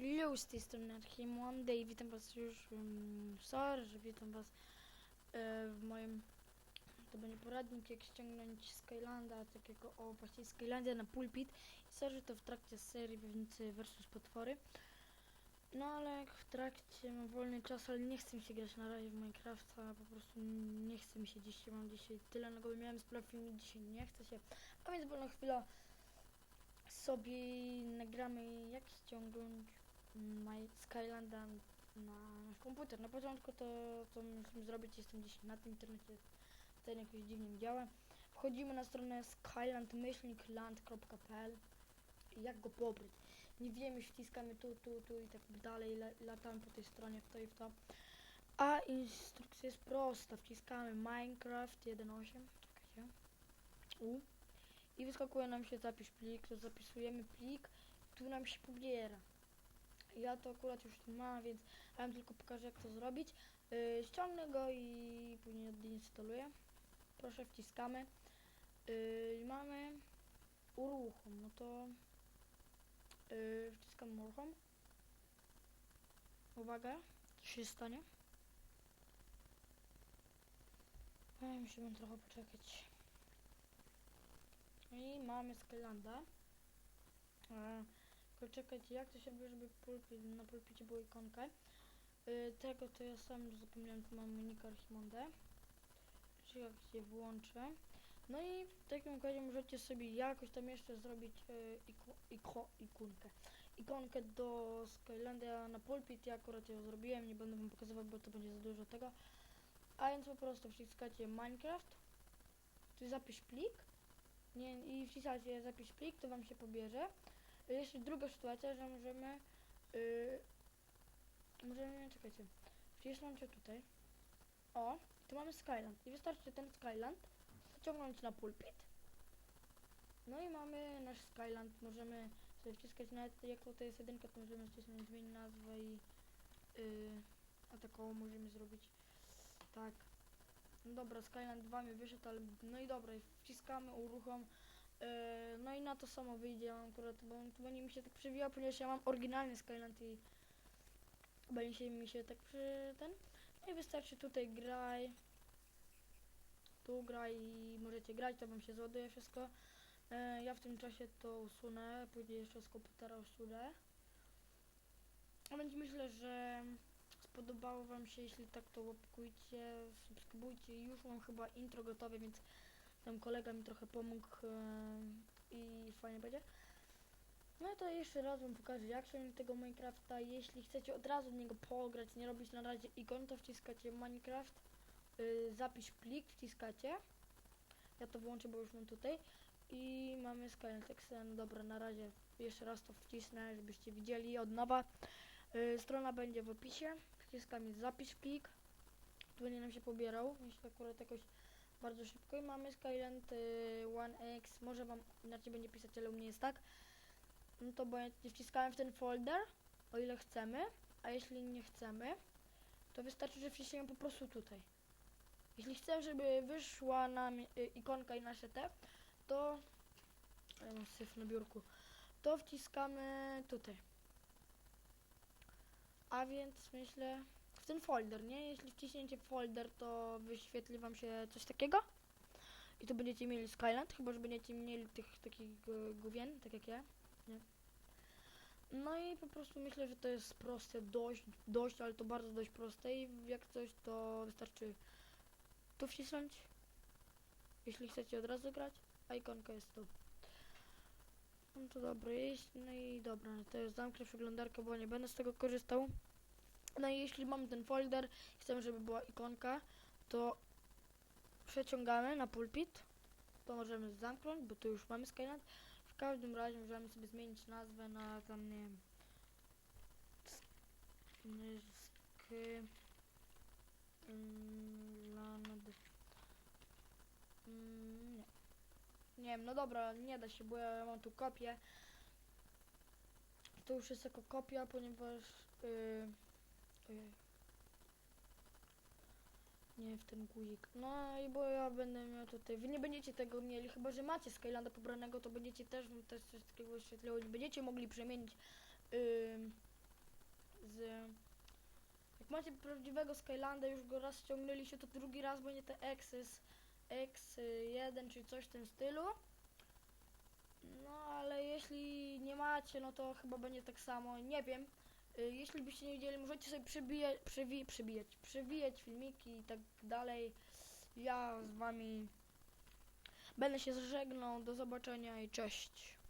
Hello, z tej strony Archimonde i witam was już, um, sorry, że witam was e, w moim, to będzie poradnik jak ściągnąć Skylanda, takiego, o właśnie Skylandia na pulpit. I sorry, to w trakcie serii Pewnicy versus Potwory. No ale jak w trakcie mam wolny czas, ale nie chcę mi się grać na razie w Minecrafta, po prostu nie chce mi się dzisiaj, mam dzisiaj tyle na głowie, miałem sprawę filmu, dzisiaj nie chce się, a więc wolna chwila sobie nagramy jak ściągnąć My Skylanda na nasz komputer. Na początku to, co musimy zrobić, jestem dzisiaj na tym internecie, ten jakoś dziwnie działa. Wchodzimy na stronę skyland-land.pl jak go pobrać. Nie wiemy, wciskamy tu, tu, tu i tak dalej, la- latamy po tej stronie w to i w to. A instrukcja jest prosta, wciskamy Minecraft 1.8, czekajcie, U i wyskakuje nam się zapisz plik, to zapisujemy plik, tu nam się pobiera. Ja to akurat już mam, więc ja wam tylko pokażę jak to zrobić. Yy, ściągnę go i później odinstaluję. Proszę wciskamy. Yy, mamy uruchom, no to yy, wciskam uruchom. Uwaga, co się stanie? Ej, musimy trochę poczekać. I mamy Skylanda. E, Tylko czekajcie, jak to się bierze, żeby pulpit, na pulpicie była ikonka. Y, tego to ja sam zapomniałem, tu mam unika Archimonde. Czy jak się włączę. No i w takim układzie możecie sobie jakoś tam jeszcze zrobić y, iko, iko, ikonkę. Ikonkę do Skylandia na pulpit, ja akurat ją zrobiłem, nie będę wam pokazywał, bo to będzie za dużo tego. A więc po prostu wciskacie Minecraft, tu zapisz plik, nie, i wciskacie zapisz plik, to wam się pobierze. Jeszcze druga sytuacja, że możemy yy, możemy, czekajcie, wcisnąć się tutaj. O, tu mamy Skyland. I wystarczy ten Skyland zaciągnąć na pulpit. No i mamy nasz Skyland. Możemy sobie wciskać nawet jak to jest jedynka, to możemy wcisnąć zmień nazwę i yy, a taką możemy zrobić tak. No dobra, Skyland 2 mi wyszedł, ale no i dobra, wciskamy, uruchom. Yy, no i na to samo wyjdzie akurat, bo to będzie mi się tak przewijał, ponieważ ja mam oryginalny Skyland i będzie mi się tak przy ten. No i wystarczy tutaj graj. Tu graj i możecie grać, to wam się zładuje wszystko. E, ja w tym czasie to usunę, później jeszcze z komputera usunę. A więc myślę, że spodobało wam się, jeśli tak to łapkujcie, subskrybujcie. Już mam chyba intro gotowe, więc tam kolega mi trochę pomógł e, i fajnie będzie. No to jeszcze raz wam pokażę jak się tego Minecrafta. Jeśli chcecie od razu w niego pograć, nie robić na razie ikon, to wciskacie Minecraft, y, zapisz plik, wciskacie. Ja to włączę, bo już mam tutaj. I mamy Skynet No dobra, na razie jeszcze raz to wcisnę, żebyście widzieli od nowa. Y, strona będzie w opisie. Wciskamy zapisz plik. Tu będzie nam się pobierał, jeśli akurat jakoś bardzo szybko. I mamy Skyland y, 1X. Może wam inaczej będzie pisać, ale u mnie jest tak no to obojętnie wciskamy w ten folder, o ile chcemy, a jeśli nie chcemy, to wystarczy, że wciśniemy po prostu tutaj. Jeśli chcemy, żeby wyszła nam y, ikonka i nasze te, to ja mam syf na biurku, to wciskamy tutaj. A więc myślę w ten folder, nie? Jeśli wciśniecie folder, to wyświetli wam się coś takiego. I tu będziecie mieli Skyland, chyba że będziecie mieli tych takich gu- gówien, tak jak ja. No i po prostu myślę, że to jest proste, dość, dość, ale to bardzo dość proste i jak coś to wystarczy tu wcisnąć, jeśli chcecie od razu grać, a ikonka jest tu. No to dobra, jeśli, no i dobra, to już zamknę przeglądarkę, bo nie będę z tego korzystał. No i jeśli mamy ten folder, chcemy, żeby była ikonka, to przeciągamy na pulpit, to możemy zamknąć, bo tu już mamy Skyland. W każdym razie możemy sobie zmienić nazwę na tam, nie wiem. Land... Mm, nie. Nie wiem, no dobra, nie da się, bo ja mam tu kopię. To już jest jako kopia, ponieważ... Yy, ojej. Nie, w ten guzik. No i bo ja będę miał tutaj. Wy nie będziecie tego mieli, chyba że macie Skylanda pobranego, to będziecie też, też coś takiego wyświetliło. Nie będziecie mogli przemienić ym, macie prawdziwego Skylanda, już go raz ściągnęliście, to drugi raz będzie te Exys X1 czy coś w tym stylu. No ale jeśli nie macie, no to chyba będzie tak samo, nie wiem. Y, Jeśli byście nie wiedzieli, możecie sobie przebijać, przewi, przebijać, przewijać filmiki i tak dalej. Ja z wami będę się żegnał, do zobaczenia i cześć.